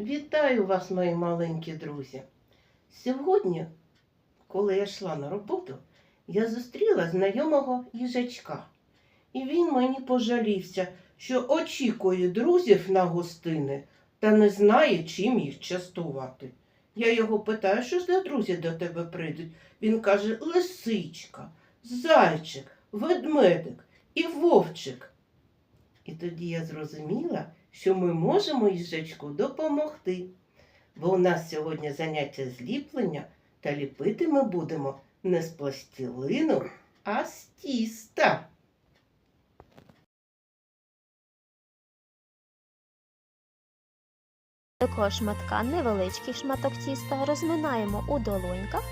Вітаю вас, мої маленькі друзі. Сьогодні, коли я йшла на роботу, я зустріла знайомого їжачка. І він мені пожалівся, що очікує друзів на гостини та не знає, чим їх частувати. Я його питаю, що ж за друзі до тебе прийдуть. Він каже: лисичка, зайчик, ведмедик і вовчик. І тоді я зрозуміла, що ми можемо їжачку допомогти. Бо у нас сьогодні заняття зліплення, та ліпити ми будемо не з пластилину, а з тіста. Такого шматка невеличкий шматок тіста розминаємо у долоньках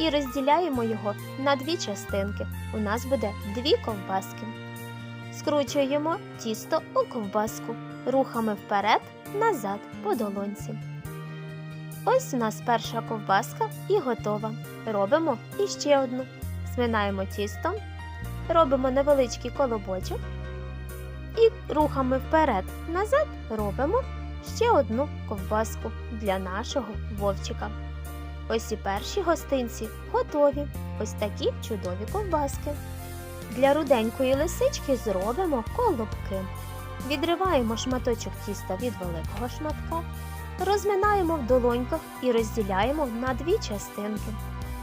і розділяємо його на дві частинки. У нас буде дві ковбаски. Скручуємо тісто у ковбаску рухами вперед, назад по долонці. Ось у нас перша ковбаска і готова. Робимо іще одну. Зминаємо тісто, робимо невеличкий колобочок і рухами вперед, назад робимо ще одну ковбаску для нашого вовчика. Ось і перші гостинці готові. Ось такі чудові ковбаски. Для руденької лисички зробимо колобки. Відриваємо шматочок тіста від великого шматка, розминаємо в долоньках і розділяємо на дві частинки.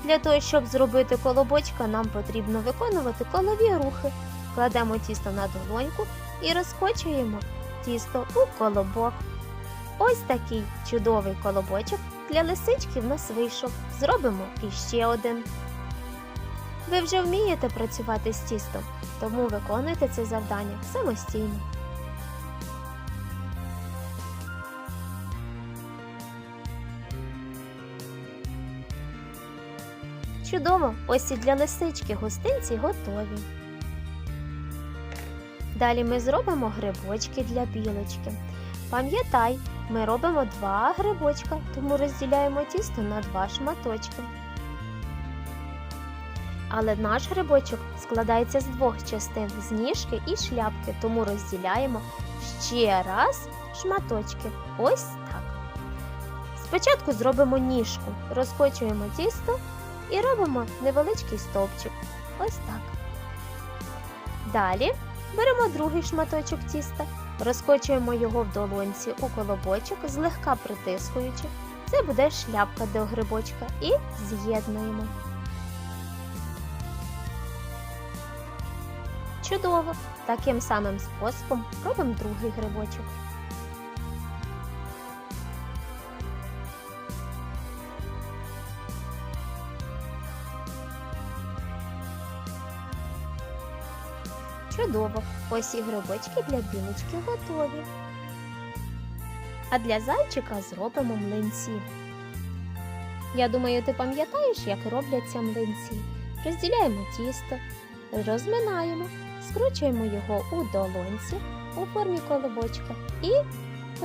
Для того, щоб зробити колобочка, нам потрібно виконувати колові рухи. Кладемо тісто на долоньку і розкочуємо тісто у колобок. Ось такий чудовий колобочок для лисички в нас вийшов. Зробимо іще один. Ви вже вмієте працювати з тістом, тому виконуйте це завдання самостійно. Чудово! Ось і для лисички гостинці готові. Далі ми зробимо грибочки для білочки. Пам'ятай, ми робимо два грибочка, тому розділяємо тісто на два шматочки. Але наш грибочок складається з двох частин з ніжки і шляпки, тому розділяємо ще раз шматочки. Ось так. Спочатку зробимо ніжку, розкочуємо тісто і робимо невеличкий стовпчик. Ось так. Далі беремо другий шматочок тіста, розкочуємо його в долонці у колобочок, злегка притискуючи. Це буде шляпка до грибочка і з'єднуємо. Чудово! Таким самим способом робимо другий грибочок. Чудово! Ось і грибочки для білочки готові. А для зайчика зробимо млинці. Я думаю, ти пам'ятаєш, як робляться млинці. Розділяємо тісто, розминаємо, скручуємо його у долонці у формі колобочка і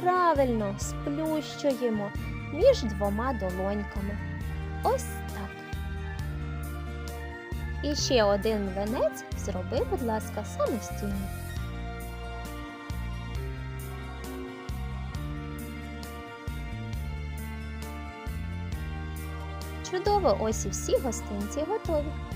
правильно сплющуємо між двома долоньками. Ось. І ще один венець зроби, будь ласка, самостійно. Чудово, ось і всі гостинці готові.